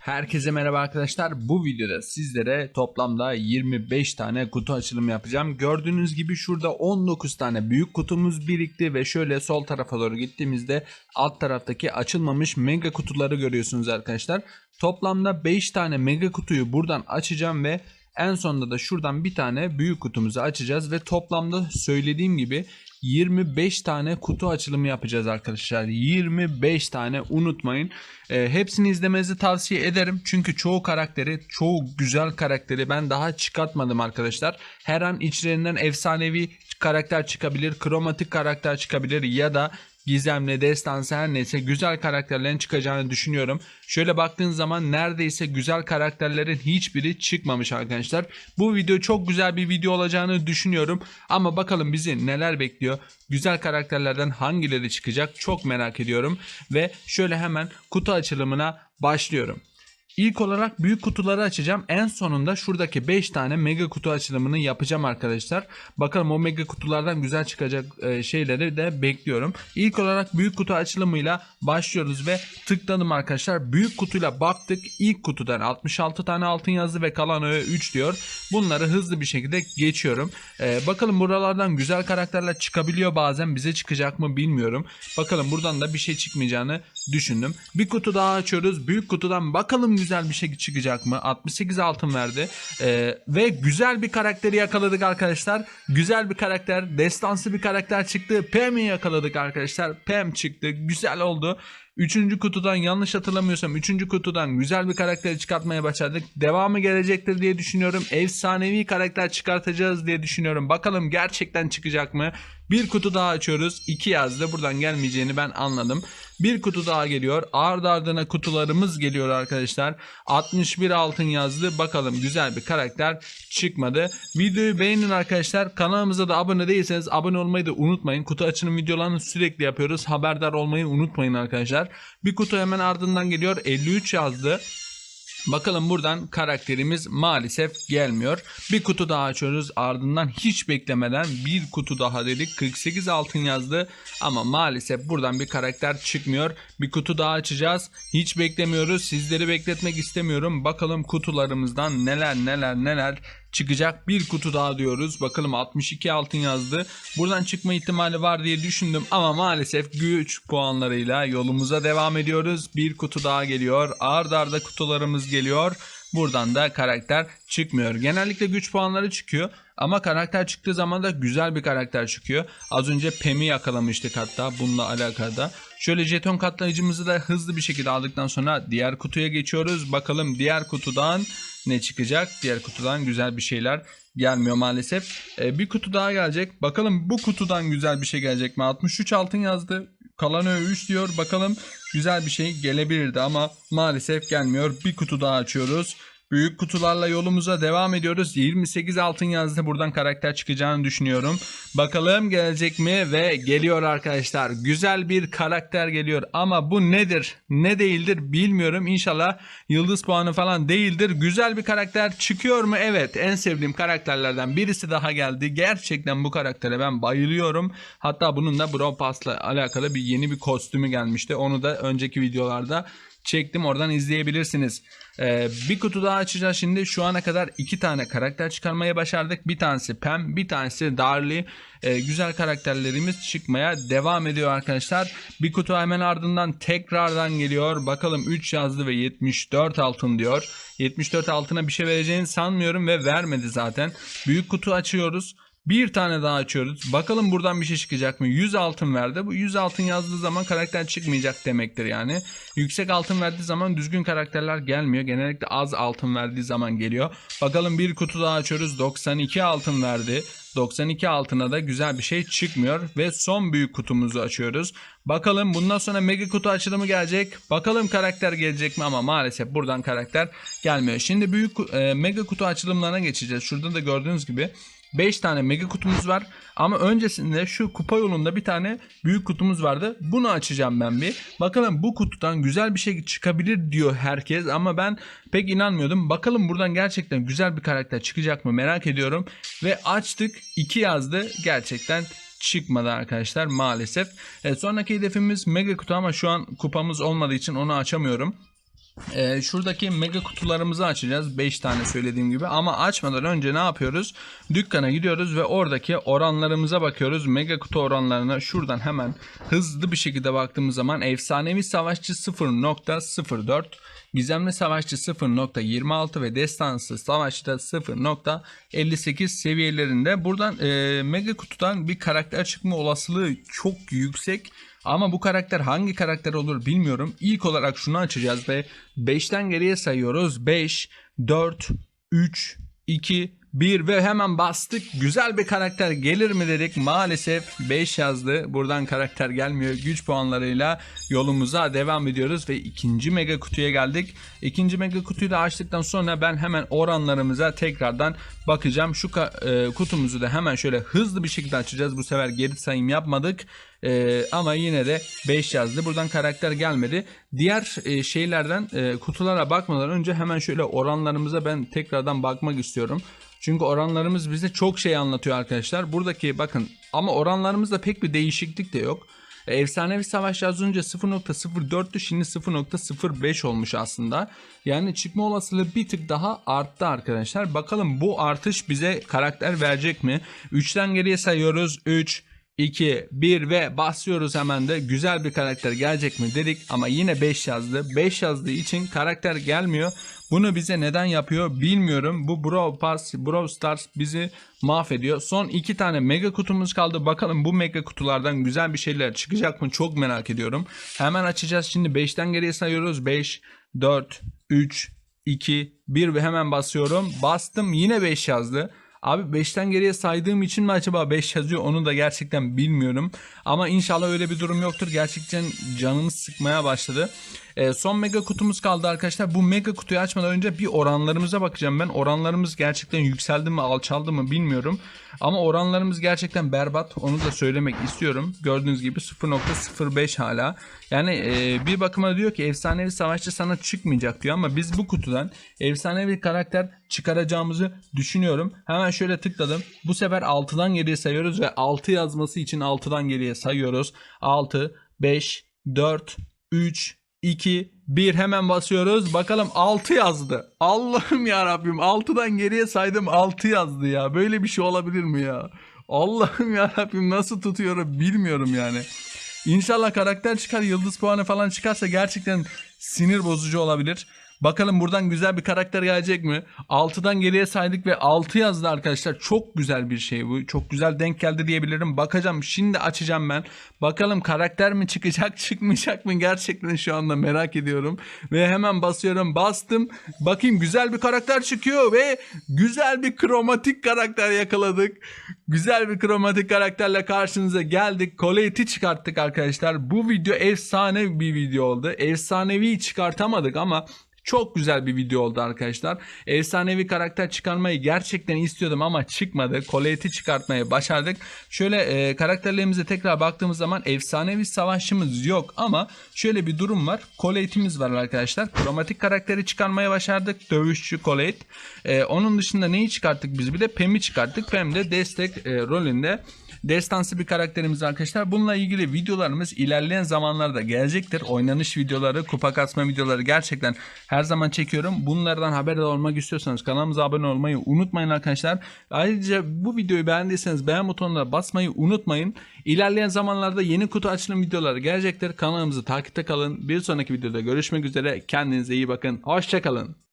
Herkese merhaba arkadaşlar. Bu videoda sizlere toplamda 25 tane kutu açılımı yapacağım. Gördüğünüz gibi şurada 19 tane büyük kutumuz birikti ve şöyle sol tarafa doğru gittiğimizde alt taraftaki açılmamış mega kutuları görüyorsunuz arkadaşlar. Toplamda 5 tane mega kutuyu buradan açacağım ve en sonunda da şuradan bir tane büyük kutumuzu açacağız ve toplamda söylediğim gibi 25 tane kutu açılımı yapacağız arkadaşlar. 25 tane unutmayın. Ee, hepsini izlemenizi tavsiye ederim. Çünkü çoğu karakteri, çoğu güzel karakteri ben daha çıkartmadım arkadaşlar. Her an içlerinden efsanevi karakter çıkabilir, kromatik karakter çıkabilir ya da gizemli, destansı her neyse güzel karakterlerin çıkacağını düşünüyorum. Şöyle baktığın zaman neredeyse güzel karakterlerin hiçbiri çıkmamış arkadaşlar. Bu video çok güzel bir video olacağını düşünüyorum. Ama bakalım bizi neler bekliyor. Güzel karakterlerden hangileri çıkacak çok merak ediyorum. Ve şöyle hemen kutu açılımına başlıyorum. İlk olarak büyük kutuları açacağım. En sonunda şuradaki 5 tane mega kutu açılımını yapacağım arkadaşlar. Bakalım o mega kutulardan güzel çıkacak e, şeyleri de bekliyorum. İlk olarak büyük kutu açılımıyla başlıyoruz ve tıkladım arkadaşlar. Büyük kutuyla baktık. İlk kutudan 66 tane altın yazdı ve kalan öğe 3 diyor. Bunları hızlı bir şekilde geçiyorum. E, bakalım buralardan güzel karakterler çıkabiliyor bazen. Bize çıkacak mı bilmiyorum. Bakalım buradan da bir şey çıkmayacağını düşündüm. Bir kutu daha açıyoruz. Büyük kutudan bakalım güzel bir şey çıkacak mı? 68 altın verdi. Ee, ve güzel bir karakteri yakaladık arkadaşlar. Güzel bir karakter. Destansı bir karakter çıktı. Pam'i yakaladık arkadaşlar. Pam çıktı. Güzel oldu. Üçüncü kutudan yanlış hatırlamıyorsam üçüncü kutudan güzel bir karakteri çıkartmaya başladık. Devamı gelecektir diye düşünüyorum. Efsanevi karakter çıkartacağız diye düşünüyorum. Bakalım gerçekten çıkacak mı? Bir kutu daha açıyoruz. 2 yazdı. Buradan gelmeyeceğini ben anladım. Bir kutu daha geliyor. Ard ardına kutularımız geliyor arkadaşlar. 61 altın yazdı. Bakalım güzel bir karakter çıkmadı. Videoyu beğenin arkadaşlar. Kanalımıza da abone değilseniz abone olmayı da unutmayın. Kutu açılım videolarını sürekli yapıyoruz. Haberdar olmayı unutmayın arkadaşlar. Bir kutu hemen ardından geliyor. 53 yazdı. Bakalım buradan karakterimiz maalesef gelmiyor. Bir kutu daha açıyoruz. Ardından hiç beklemeden bir kutu daha dedik. 48 altın yazdı. Ama maalesef buradan bir karakter çıkmıyor. Bir kutu daha açacağız. Hiç beklemiyoruz. Sizleri bekletmek istemiyorum. Bakalım kutularımızdan neler neler neler çıkacak. Bir kutu daha diyoruz. Bakalım 62 altın yazdı. Buradan çıkma ihtimali var diye düşündüm ama maalesef güç puanlarıyla yolumuza devam ediyoruz. Bir kutu daha geliyor. Ard arda kutularımız geliyor. Buradan da karakter çıkmıyor. Genellikle güç puanları çıkıyor ama karakter çıktığı zaman da güzel bir karakter çıkıyor. Az önce Pem'i yakalamıştık hatta bununla alakada. Şöyle jeton katlayıcımızı da hızlı bir şekilde aldıktan sonra diğer kutuya geçiyoruz. Bakalım diğer kutudan ne çıkacak? Diğer kutudan güzel bir şeyler gelmiyor maalesef. Ee, bir kutu daha gelecek. Bakalım bu kutudan güzel bir şey gelecek mi? 63 altın yazdı. Kalan öğe 3 diyor. Bakalım güzel bir şey gelebilirdi ama maalesef gelmiyor. Bir kutu daha açıyoruz. Büyük kutularla yolumuza devam ediyoruz. 28 altın yazdı. Buradan karakter çıkacağını düşünüyorum. Bakalım gelecek mi? Ve geliyor arkadaşlar. Güzel bir karakter geliyor. Ama bu nedir? Ne değildir bilmiyorum. İnşallah yıldız puanı falan değildir. Güzel bir karakter çıkıyor mu? Evet. En sevdiğim karakterlerden birisi daha geldi. Gerçekten bu karaktere ben bayılıyorum. Hatta bunun da Brawl Pass'la alakalı bir yeni bir kostümü gelmişti. Onu da önceki videolarda çektim oradan izleyebilirsiniz. Ee, bir kutu daha açacağız şimdi. Şu ana kadar iki tane karakter çıkarmaya başardık. Bir tanesi Pam, bir tanesi Darly. Ee, güzel karakterlerimiz çıkmaya devam ediyor arkadaşlar. Bir kutu hemen ardından tekrardan geliyor. Bakalım 3 yazdı ve 74 altın diyor. 74 altına bir şey vereceğini sanmıyorum ve vermedi zaten. Büyük kutu açıyoruz. Bir tane daha açıyoruz. Bakalım buradan bir şey çıkacak mı? 100 altın verdi. Bu 100 altın yazdığı zaman karakter çıkmayacak demektir yani. Yüksek altın verdiği zaman düzgün karakterler gelmiyor. Genellikle az altın verdiği zaman geliyor. Bakalım bir kutu daha açıyoruz. 92 altın verdi. 92 altına da güzel bir şey çıkmıyor ve son büyük kutumuzu açıyoruz. Bakalım bundan sonra mega kutu açılımı gelecek. Bakalım karakter gelecek mi ama maalesef buradan karakter gelmiyor. Şimdi büyük e, mega kutu açılımlarına geçeceğiz. Şurada da gördüğünüz gibi 5 tane mega kutumuz var. Ama öncesinde şu kupa yolunda bir tane büyük kutumuz vardı. Bunu açacağım ben bir. Bakalım bu kutudan güzel bir şey çıkabilir diyor herkes. Ama ben pek inanmıyordum. Bakalım buradan gerçekten güzel bir karakter çıkacak mı merak ediyorum. Ve açtık. 2 yazdı. Gerçekten çıkmadı arkadaşlar maalesef. E, sonraki hedefimiz mega kutu ama şu an kupamız olmadığı için onu açamıyorum. Ee, şuradaki mega kutularımızı açacağız. 5 tane söylediğim gibi. Ama açmadan önce ne yapıyoruz? Dükkana gidiyoruz ve oradaki oranlarımıza bakıyoruz. Mega kutu oranlarına şuradan hemen hızlı bir şekilde baktığımız zaman efsanevi savaşçı 0.04 Gizemli Savaşçı 0.26 ve Destansı Savaşçı da 0.58 seviyelerinde. Buradan e, Mega Kutu'dan bir karakter çıkma olasılığı çok yüksek. Ama bu karakter hangi karakter olur bilmiyorum. İlk olarak şunu açacağız ve 5'ten geriye sayıyoruz. 5, 4, 3, 2, 1 ve hemen bastık. Güzel bir karakter gelir mi dedik. Maalesef 5 yazdı. Buradan karakter gelmiyor. Güç puanlarıyla yolumuza devam ediyoruz ve ikinci mega kutuya geldik. İkinci mega kutuyu da açtıktan sonra ben hemen oranlarımıza tekrardan bakacağım. Şu e, kutumuzu da hemen şöyle hızlı bir şekilde açacağız. Bu sefer geri sayım yapmadık. E, ama yine de 5 yazdı. Buradan karakter gelmedi. Diğer e, şeylerden e, kutulara bakmadan önce hemen şöyle oranlarımıza ben tekrardan bakmak istiyorum. Çünkü oranlarımız bize çok şey anlatıyor arkadaşlar. Buradaki bakın ama oranlarımızda pek bir değişiklik de yok. E, Efsanevi Savaş az önce 0.04'tü şimdi 0.05 olmuş aslında. Yani çıkma olasılığı bir tık daha arttı arkadaşlar. Bakalım bu artış bize karakter verecek mi? 3'ten geriye sayıyoruz. 3, 2, 1 ve basıyoruz hemen de güzel bir karakter gelecek mi dedik ama yine 5 yazdı. 5 yazdığı için karakter gelmiyor. Bunu bize neden yapıyor bilmiyorum. Bu Brawl Pass, Brawl Stars bizi mahvediyor. Son 2 tane mega kutumuz kaldı. Bakalım bu mega kutulardan güzel bir şeyler çıkacak mı çok merak ediyorum. Hemen açacağız şimdi 5'ten geriye sayıyoruz. 5, 4, 3, 2, 1 ve hemen basıyorum. Bastım yine 5 yazdı. Abi 5'ten geriye saydığım için mi acaba 5 yazıyor onu da gerçekten bilmiyorum. Ama inşallah öyle bir durum yoktur. Gerçekten canımı sıkmaya başladı. Ee, son mega kutumuz kaldı arkadaşlar. Bu mega kutuyu açmadan önce bir oranlarımıza bakacağım ben. Oranlarımız gerçekten yükseldi mi alçaldı mı bilmiyorum. Ama oranlarımız gerçekten berbat. Onu da söylemek istiyorum. Gördüğünüz gibi 0.05 hala. Yani e, bir bakıma diyor ki efsanevi savaşçı sana çıkmayacak diyor ama biz bu kutudan efsanevi karakter çıkaracağımızı düşünüyorum. Hemen şöyle tıkladım. Bu sefer 6'dan geriye sayıyoruz ve 6 yazması için 6'dan geriye sayıyoruz. 6, 5, 4, 3, 2, 1 hemen basıyoruz. Bakalım 6 yazdı. Allah'ım ya Rabbim 6'dan geriye saydım 6 yazdı ya. Böyle bir şey olabilir mi ya? Allah'ım ya Rabbim nasıl tutuyorum bilmiyorum yani. İnşallah karakter çıkar yıldız puanı falan çıkarsa gerçekten sinir bozucu olabilir. Bakalım buradan güzel bir karakter gelecek mi? 6'dan geriye saydık ve 6 yazdı arkadaşlar. Çok güzel bir şey bu. Çok güzel denk geldi diyebilirim. Bakacağım şimdi açacağım ben. Bakalım karakter mi çıkacak çıkmayacak mı? Gerçekten şu anda merak ediyorum. Ve hemen basıyorum. Bastım. Bakayım güzel bir karakter çıkıyor ve güzel bir kromatik karakter yakaladık. Güzel bir kromatik karakterle karşınıza geldik. Colete'i çıkarttık arkadaşlar. Bu video efsane bir video oldu. Efsanevi çıkartamadık ama çok güzel bir video oldu arkadaşlar. Efsanevi karakter çıkarmayı gerçekten istiyordum ama çıkmadı. Colete'i çıkartmayı başardık. Şöyle e, karakterlerimize tekrar baktığımız zaman efsanevi savaşçımız yok ama şöyle bir durum var. Colete'imiz var arkadaşlar. Kromatik karakteri çıkarmaya başardık. Dövüşçü Colette. E, onun dışında neyi çıkarttık biz? Bir de Pem'i çıkarttık. Pem de destek e, rolünde destansı bir karakterimiz arkadaşlar. Bununla ilgili videolarımız ilerleyen zamanlarda gelecektir. Oynanış videoları, kupa kasma videoları gerçekten her zaman çekiyorum. Bunlardan haberdar olmak istiyorsanız kanalımıza abone olmayı unutmayın arkadaşlar. Ayrıca bu videoyu beğendiyseniz beğen butonuna basmayı unutmayın. İlerleyen zamanlarda yeni kutu açılım videoları gelecektir. Kanalımızı takipte kalın. Bir sonraki videoda görüşmek üzere. Kendinize iyi bakın. Hoşçakalın.